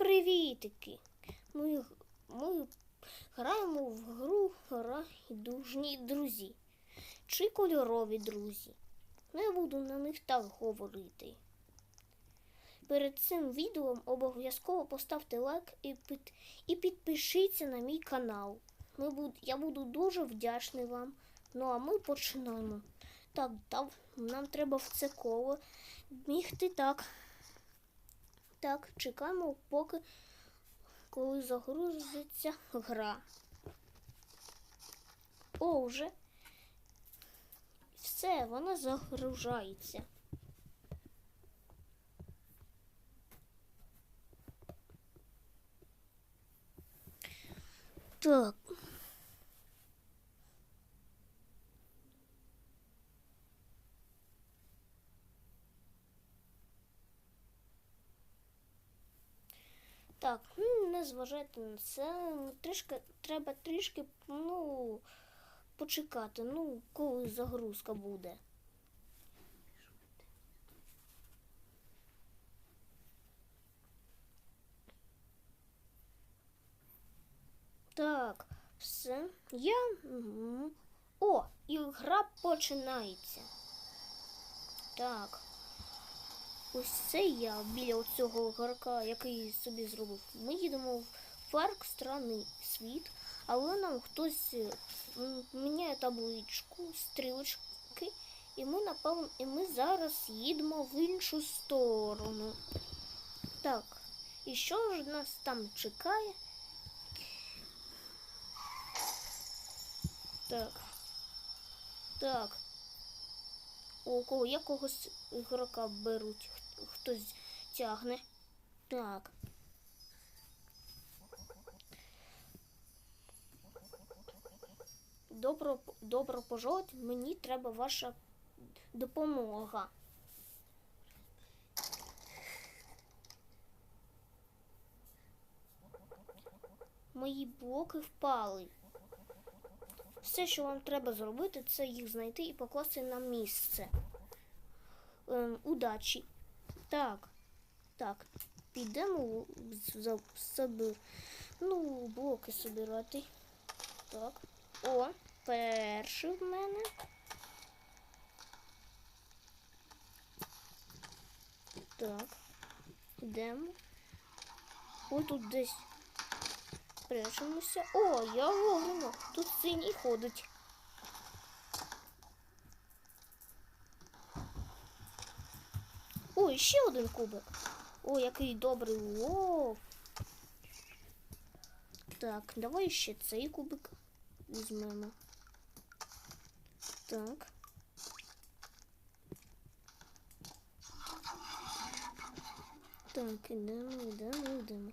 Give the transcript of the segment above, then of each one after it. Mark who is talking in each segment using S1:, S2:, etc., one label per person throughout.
S1: привітики! Ми, ми граємо в гру гра і дружні друзі. Чи кольорові друзі. Не буду на них так говорити. Перед цим відео обов'язково поставте лайк і, під, і підпишіться на мій канал. Ми буд, я буду дуже вдячний вам. Ну а ми починаємо. Так, та, нам треба в це коло бігти так. Так, чекаємо, поки коли загрузиться гра. О, вже все, вона загружається. Так. Зважайте на це. Трішки, треба трішки, ну, почекати, ну, коли загрузка буде. Так, все. Я. О, і гра починається. Так. Ось це я біля цього гарка, який собі зробив. Ми їдемо в парк страни світ, але нам хтось е, міняє табличку, стрілочки, і ми напевно, і ми зараз їдемо в іншу сторону. Так, і що ж нас там чекає? Так. Так. У кого якогось ігрока беруть, хтось тягне. Так. Добро, добро пожаловать, мені треба ваша допомога. Мої блоки впали. Все, що вам треба зробити, це їх знайти і покласти на місце. Ем, удачі. Так. Так. Підемо за собі. Ну, блоки собирати. Так. О, перший в мене. Так. Йдемо. Ось тут десь Прячемося. О, я вовремя. Тут синій ходить. Ой, ще один кубик. О, який добрий лов. Так, давай ще цей кубик візьмемо. Так. Так, ідемо, ідемо, ідемо.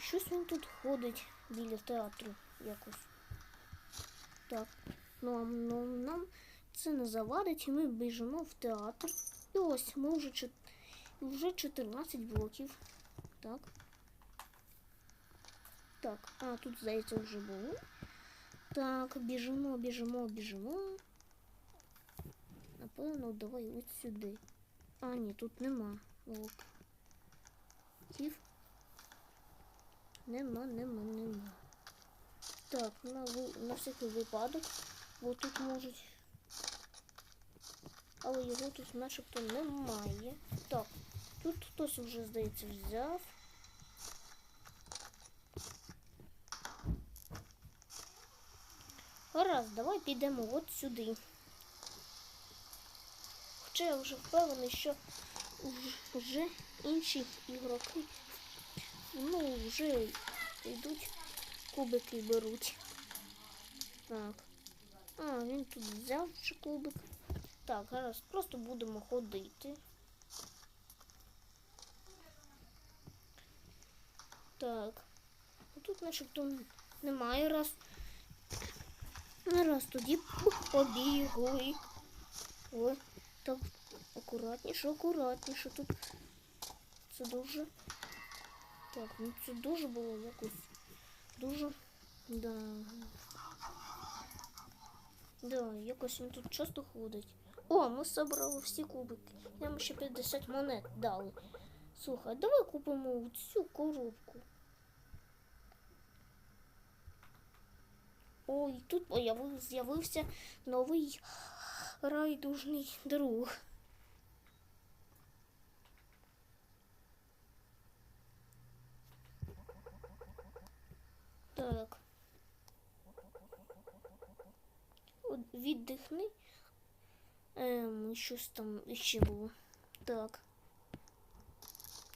S1: Щось він тут ходить біля театру якось. Так, ну а ну, нам це не завадить, і ми біжимо в театр. І ось ми вже, чот- вже 14 блоків. Так. Так, а тут, здається, вже було. Так, біжимо, біжимо, біжимо. Напевно, давай ось сюди. А, ні, тут нема. Блоків. Нема, нема, нема. Так, на, на всякий випадок. Бо тут можуть. Але його тут начебто немає. Так, тут хтось вже, здається, взяв. Гаразд, давай підемо от сюди. Хоча я вже впевнений, що вже інші ігроки ну, вже йдуть, кубики беруть. Так. А, він тут взяв ще кубик. Так, зараз просто будемо ходити. Так. Тут начебто немає раз. Раз тоді побігли. Ой, так, акуратніше, акуратніше тут. Це дуже. Так, ну це дуже було якось. Дуже. Да. Да, якось він тут часто ходить. О, ми собрали всі кубики. Нам ще 50 монет дали. Слухай, давай купимо цю коробку. Ой, тут появи- з'явився новий райдужний друг. Так. Віддихни. Ем, щось там ще було. Так.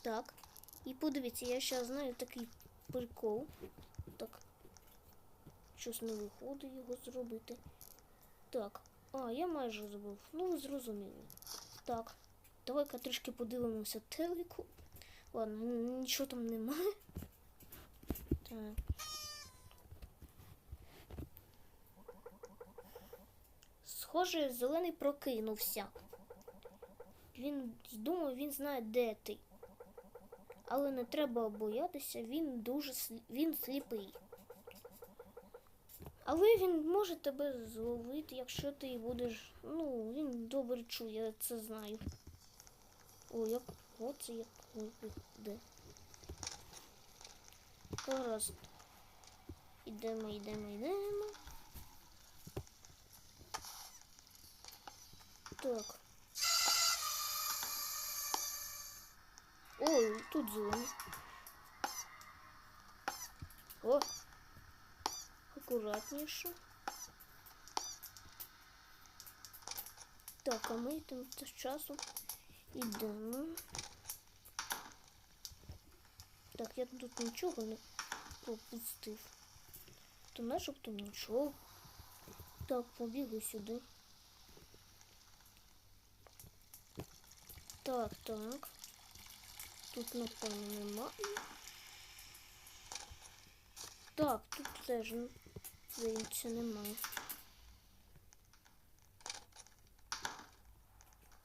S1: Так. І подивіться, я ще знаю такий прикол. Так. Щось не виходить його зробити. Так. А, я майже забув. Ну, ви зрозуміли. Так. Давай-ка трішки подивимося телеку. Ладно, нічого там немає. Так. Схоже, зелений прокинувся. Він думаю, він знає, де ти. Але не треба боятися, він дуже він сліпий. Але він може тебе зловити, якщо ти будеш. Ну, він добре чує, я це знаю. О, як оце як де. Гаразд. Ідемо, йдемо, йдемо. Так. Ой, тут зелено. О! Акуратніше. Так, а ми тим з часом йдемо. Так, я тут нічого не пропустив. То начебто нічого. Так, побігли сюди. Так, так. Тут, напевно, немає. Так, тут теж здається немає.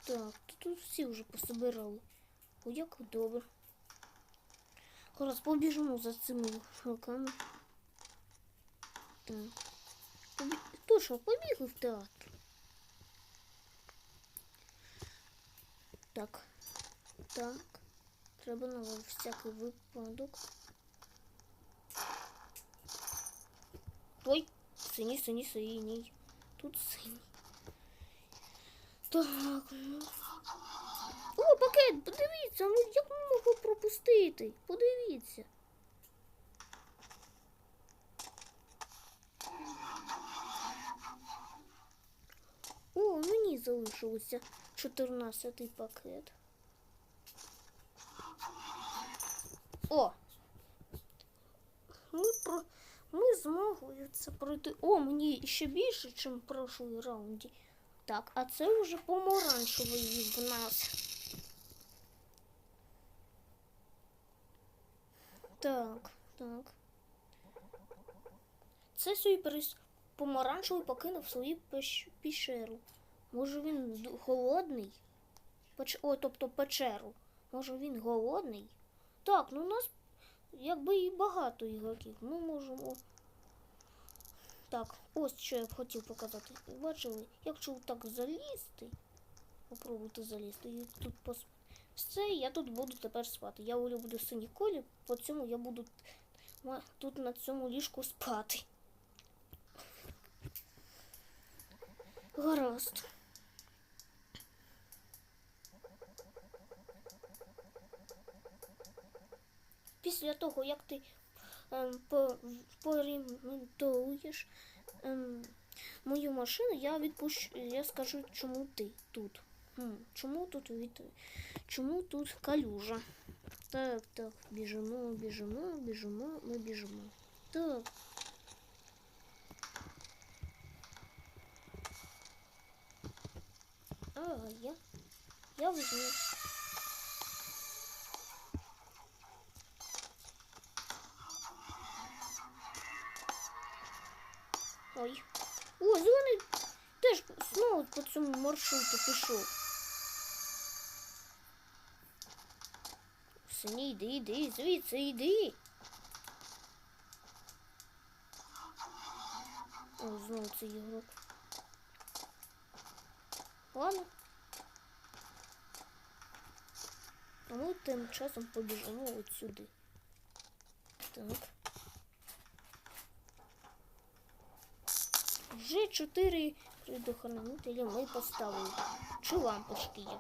S1: Так, тут всі вже пособирали. О, як добре. Зараз побіжимо за цими руками. Так. Побі... Точно, побігли в театр. Так. Так. Треба на всякий випадок. Ой, синій, синій, синій. Тут синій. Так, ну. О, пакет, подивіться, ну як ми могли пропустити? Подивіться. О, мені залишилося 14 пакет. О! Ми про ми змогли це пройти. О, мені ще більше, ніж в прошлій раунді. Так, а це вже помаранчевий в нас. Так, так. Це перес... помаранчевий покинув свою пещ... Може він голодний? Печ... О, тобто печеру. Може він голодний? Так, ну у нас якби і багато ігроків. Ми можемо. Так, ось що я б хотів показати. Бачили, якщо так залізти, попробуйте залізти і тут пос... Все, я тут буду тепер спати. Я люблю синій колір, по цьому я буду тут на цьому ліжку спати. Гаразд. Після того, як ти ем, поремонтуєш ем, мою машину, я відпущу, я скажу, чому ти тут. Чому тут від... Чому тут калюжа? Так, так, біжимо, біжимо, біжимо, ми біжимо. Так. А, я. Я візьму. Ой. О, зелений теж знову по цьому маршруту пішов. Сині, йди, йди, звідси йди. О, знову цей. Ладно. А ми тим часом побіжимо от сюди. Так. Вже чотири предохранителя ми поставили. Чи лампочки є?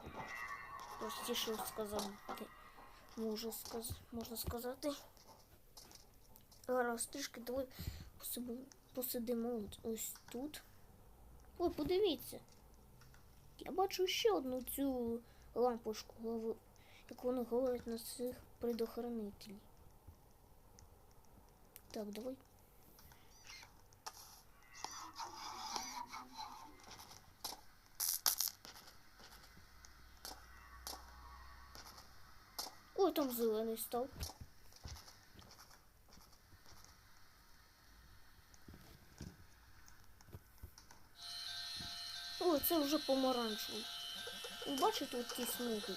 S1: Простіше сказати. Можу сказ... Можна сказати. Зараз трішки давай посидимо, ось тут. Ой, подивіться. Я бачу ще одну цю лампочку, як вони говорять на цих предохранителів. Так, давай. Ой, там зелений став. Ой, це вже помаранчевий. Бачите от ті смуги?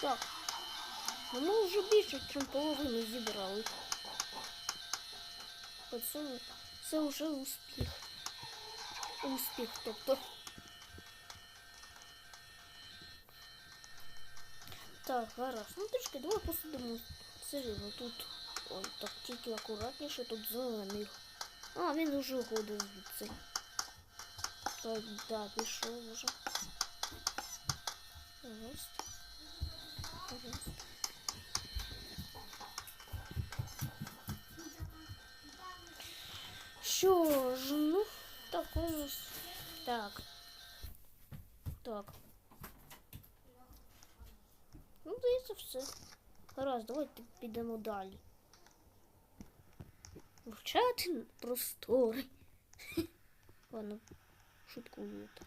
S1: Так. Ми вже більше, ніж половину зібрали. Оце це вже успіх. Успіх, тобто. Так, гаразд. Ну трішки давай посидимо. Серйозно, тут. Ой, так тільки акуратніше, тут зелений. А, він уже уходить звідси. Так, да, пішов уже. Гаразд. Гаразд. Що ж, ну, так у нас. Так. Так. Ну, здається, все. Гаразд, давайте підемо далі. Вивчати простори. Ладно, шуткую так.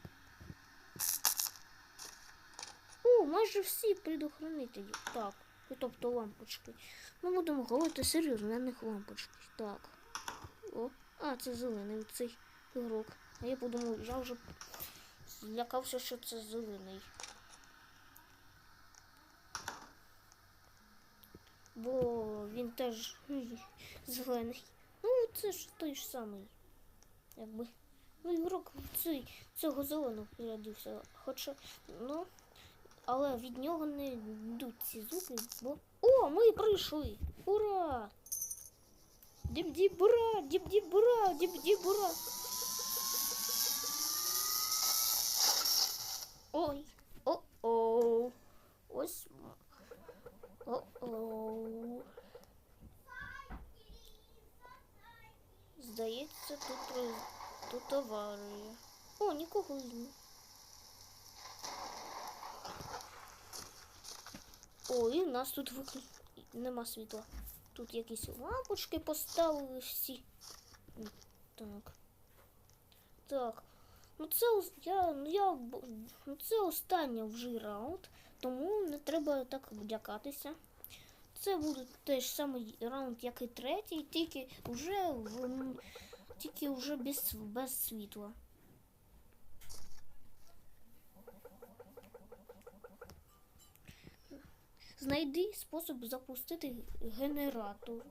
S1: О, майже всі предохранителі. Так, ну, тобто лампочки. Ми будемо говорити серйозно, на них лампочки. Так. О, а, це зелений цей ігрок. А я подумав, я вже злякався, що це зелений. Бо він теж зелений. Ну, це ж той ж самий. Якби. Ну, ігрок цей, цього зеленого зарядився. Хоча, ну, але від нього не йдуть ці звуки, бо. О, ми прийшли! Ура! Діб-діб-бура! Діб-діб-бура! Діб-діб-бура! Ой! О-оу! Ось. О-оу! Здається, тут, роз- тут. О, нікого ні. О, і в нас тут виклю... нема світла. Тут якісь лампочки поставили всі. Так. Так. Ну це я, ну я ну це останній вже раунд, тому не треба так вдякатися. Це буде теж самий раунд, як і третій, тільки вже в тільки вже без, без світла. Знайди спосіб запустити генератор.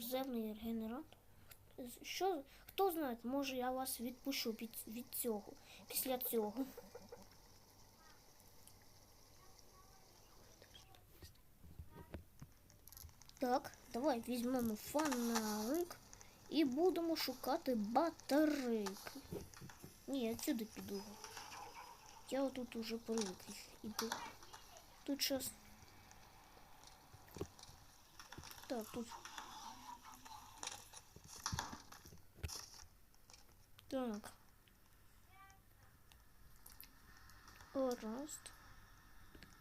S1: Земний генератор. Що, хто знає, може я вас відпущу від, від цього, після цього. Так, давай візьмемо фонарик і будемо шукати батарейки. Ні, я сюди піду. Я отут уже привик іду. Тут щас. Так, тут. Так. Раз.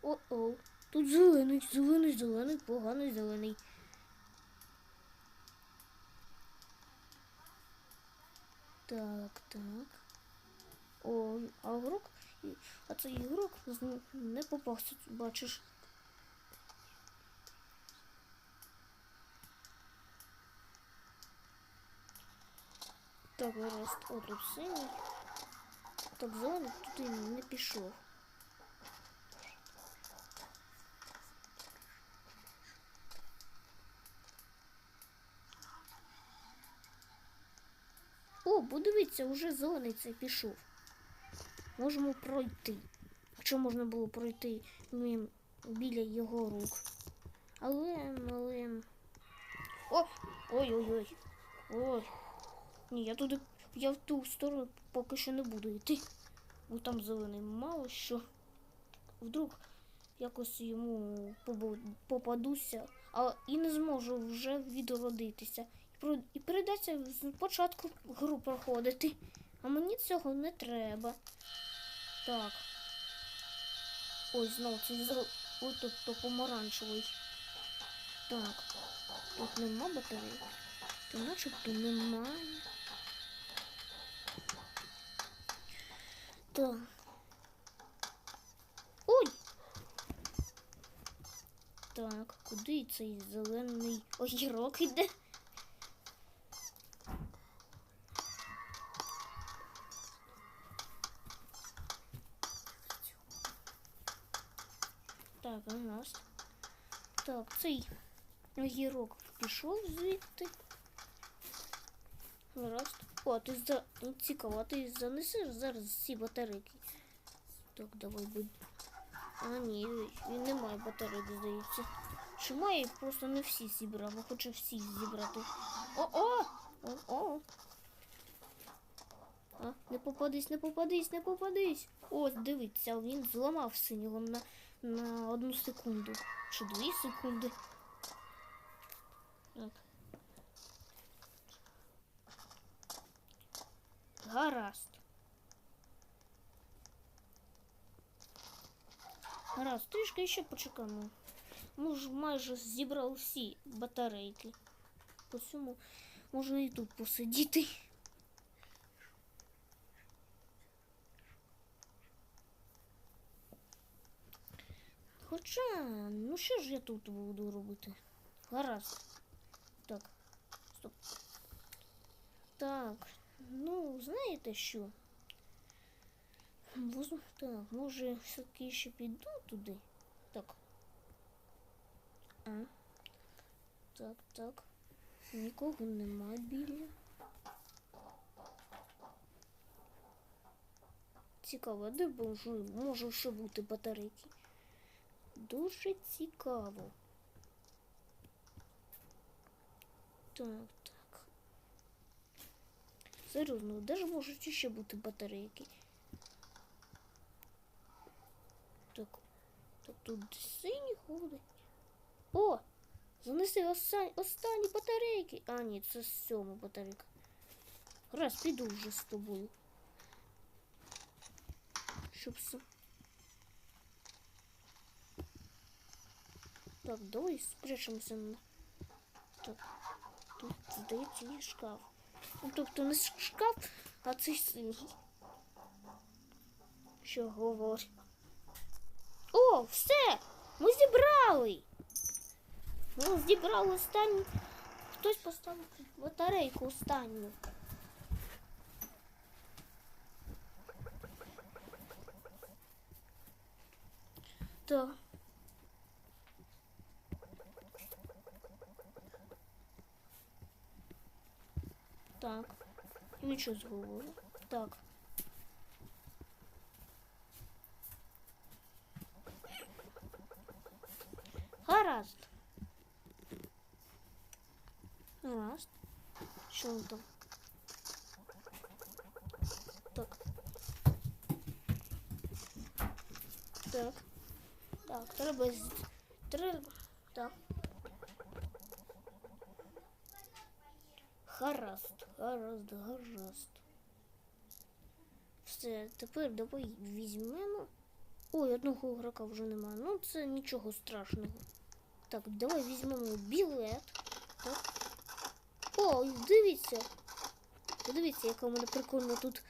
S1: О-о. Тут зелений, зелений, зелений, поганий зелений. Так, так. О, а ігрок, а цей ігрок не попався, бачиш. Так, гаразд, отут тут синій. Так, зелений туди не пішов. О, подивіться, уже зелений пішов. Можемо пройти. якщо можна було пройти мим біля його рук. Але, але. О! Ой-ой-ой. Ой. Ні, я туди. Я в ту сторону поки що не буду йти. Бо там зелений мало що. Вдруг якось йому попадуся, а і не зможу вже відродитися. І прийдеться спочатку гру проходити. А мені цього не треба. Так. Ой, знов цей зел... Ой, тобто помаранчевий. Так. Тут нема батареї. Та начебто немає. Так. Ой! Так, куди цей зелений огірок іде? Так, гаразд. Так, цей огірок пішов звідти. Гаразд. О, ти за... цікаво, ти занесеш зараз всі батарейки. Так, давай будь. А, ні, він не має батарейок, здається. Чи має просто не всі зібрав, а хоче всі зібрати. О-о! О-о! А, не попадись, не попадись, не попадись. Ось, дивіться, він зламав синього на, на одну секунду. Чи дві секунди. Так. Гаразд. Гаразд, трішки ще почекаємо. Ми ж майже зібрали всі батарейки. По цьому можна і тут посидіти. Хоча, ну що ж я тут буду робити? Гаразд. Так. Стоп. Так, ну, знаєте що? Так, може, все-таки ще піду туди. Так. А. Так, так. Нікого нема біля. Цікаво, де можу, можу ще бути батарейки? Дуже цікаво. Так, так. Серйозно, де ж можуть ще бути батарейки? Так, так тут сині ходить. О! Занеси останні, останні батарейки. А, ні, це сьома батарейка. Раз, піду вже з тобою. Щоб все. Так, давай спрячемося на. Так. Тут, здається, є шкаф. Ну, тобто не шкаф, а цей синій. Що говорить? О, все! Ми зібрали! Ми зібрали останню. Хтось поставив батарейку останню. Так. Нічого з голови. Так. Гаразд. Що він там? Так. Так. Так, треба. Треба. Так. Гаразд, гаразд, гаразд. Все, тепер давай візьмемо. Ой, одного ігрока вже немає. Ну, це нічого страшного. Так, давай візьмемо білет. Так. О, дивіться. Подивіться, яка у мене прикольна тут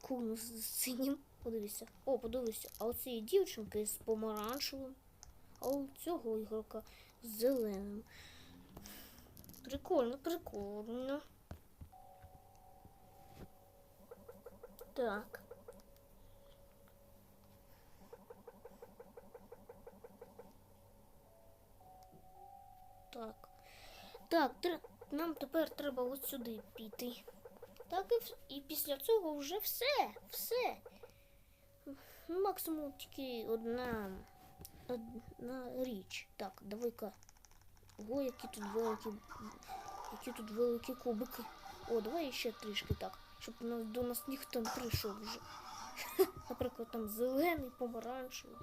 S1: куну з синім. Подивіться. О, подивіться. А у цієї дівчинки з помаранчевим. А у цього ігрока з зеленим. Прикольно, прикольно. Так. Так. Так, нам тепер треба от сюди піти. Так, і, і після цього вже все. Все. максимум тільки одна, одна річ. Так, давай-ка. Ого, які тут великі. Які тут великі кубики. О, давай ще трішки так, щоб на- до нас ніхто не прийшов вже. Наприклад, там зелений, помаранчевий.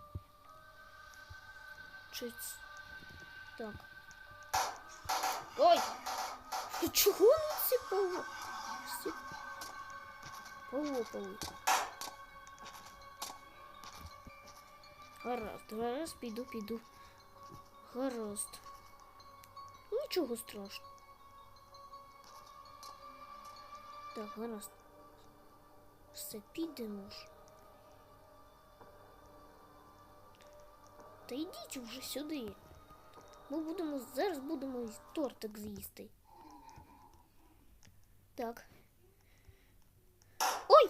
S1: Чи так. Ой! Чого вони всі поло? Всі полопали. Гаразд, гаразд, піду, піду. Гаразд. Нічого страшного. Так, гаразд. Все, підемо ж. Та йдіть вже сюди. Ми будемо зараз будемо тортик з'їсти. Так. Ой!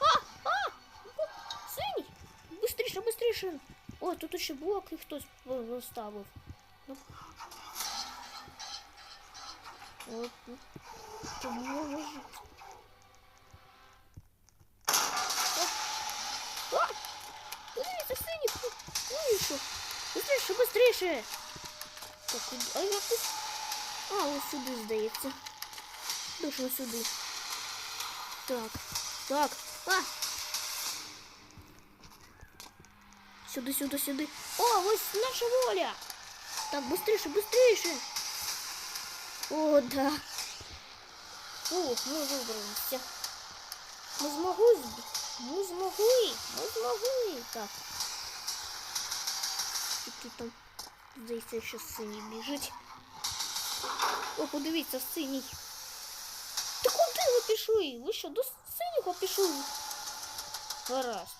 S1: А! А! Синій! Бистріше, бистріше! О, тут ще блоки хтось розставив. Ну. От, ну. Тут може. А! Подивіться, синій! Ну і що? Так, а я тут... А, ось сюди, здається. Точно сюди. Так, так. А! Сюди, сюди, сюди. О, ось наша воля! Так, быстріше, быстріше! О, да. Ух, ми вибралися. Ми зб- Ми змогли! Ми змогли! Так. Тільки там, здається, що синій біжить. О, подивіться, синій. Та куди ви пішли? Ви що, до синього пішли? Гаразд.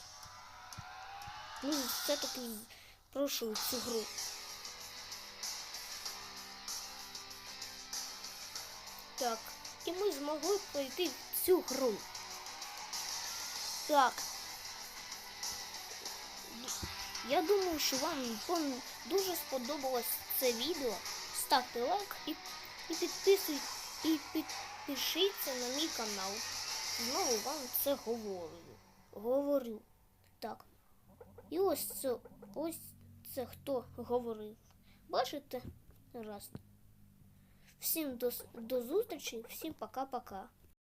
S1: Ми все-таки пройшли цю гру. Так, і ми змогли пройти цю гру. Так. Я думаю, що вам дуже сподобалось це відео. Ставте лайк і, і підписуйтесь і підпишіться на мій канал. Знову вам це говорю. Говорю. Так. І ось це, ось це хто говорив. Бачите? Раз. Всім до, до зустрічі, всім пока-пока.